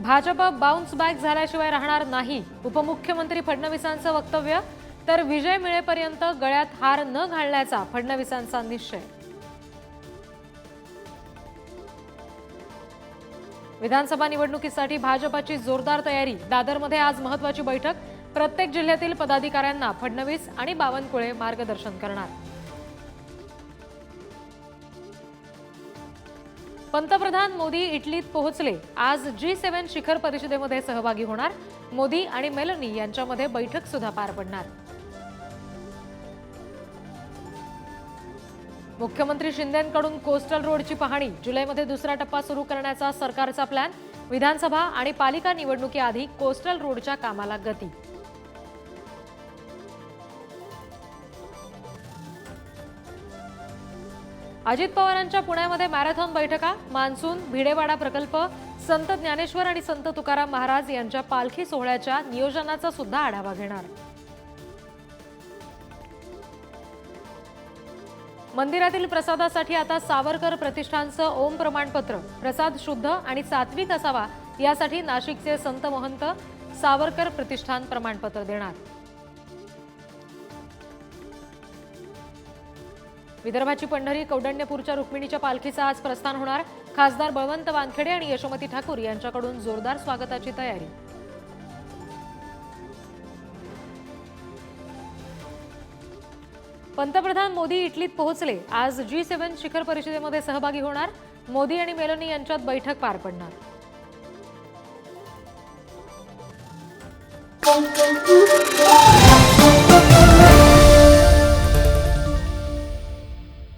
Bhajap bounce back झाल्याशिवाय राहणार नाही. उपमुख्यमंत्री फडणवीसांचं वक्तव्य तर विजय मिळेपर्यंत गळ्यात हार न घालण्याचा फडणवीसांचा निश्चय. विधानसभा निवडणुकीसाठी भाजपाची जोरदार तयारी. दादरमध्ये आज महत्वाची बैठक. प्रत्येक जिल्ह्यातील पदाधिकाऱ्यांना फडणवीस आणि बावनकुळे मार्गदर्शन करणार. पंतप्रधान मोदी इटलीत पोहोचले. आज जी सेव्हन शिखर परिषदेमध्ये सहभागी होणार. मोदी आणि मेलनी यांच्यामध्ये बैठक सुद्धा पार पडणार. मुख्यमंत्री शिंदेंकडून कोस्टल रोडची पाहणी. जुलैमध्ये दुसरा टप्पा सुरू करण्याचा सरकारचा प्लॅन. विधानसभा आणि पालिका निवडणुकीआधी कोस्टल रोडच्या कामाला गती अजित पवारांच्या पुण्यामध्ये मॅरेथॉन बैठका मान्सून भिडेवाडा प्रकल्प संत ज्ञानेश्वर आणि संत तुकाराम महाराज यांच्या पालखी सोहळ्याच्या नियोजनाचा सुद्धा आढावा घेणार. मंदिरातील प्रसादासाठी आता सावरकर प्रतिष्ठानचं ओम प्रमाणपत्र प्रसाद शुद्ध आणि सात्विक असावा यासाठी नाशिकचे संत महंत सावरकर प्रतिष्ठान प्रमाणपत्र देणार. विदर्भाची पंढरी कौडण्यपूरच्या रुक्मिणीच्या पालखीचं आज प्रस्थान होणार. खासदार बळवंत वानखेडे आणि यशोमती ठाकूर यांच्याकडून जोरदार स्वागताची तयारी. पंतप्रधान मोदी इटलीत पोहोचले. आज जी सेव्हन शिखर परिषदेमध्ये सहभागी होणार. मोदी आणि मेलोनी यांच्यात बैठक पार पडणार. Thank you.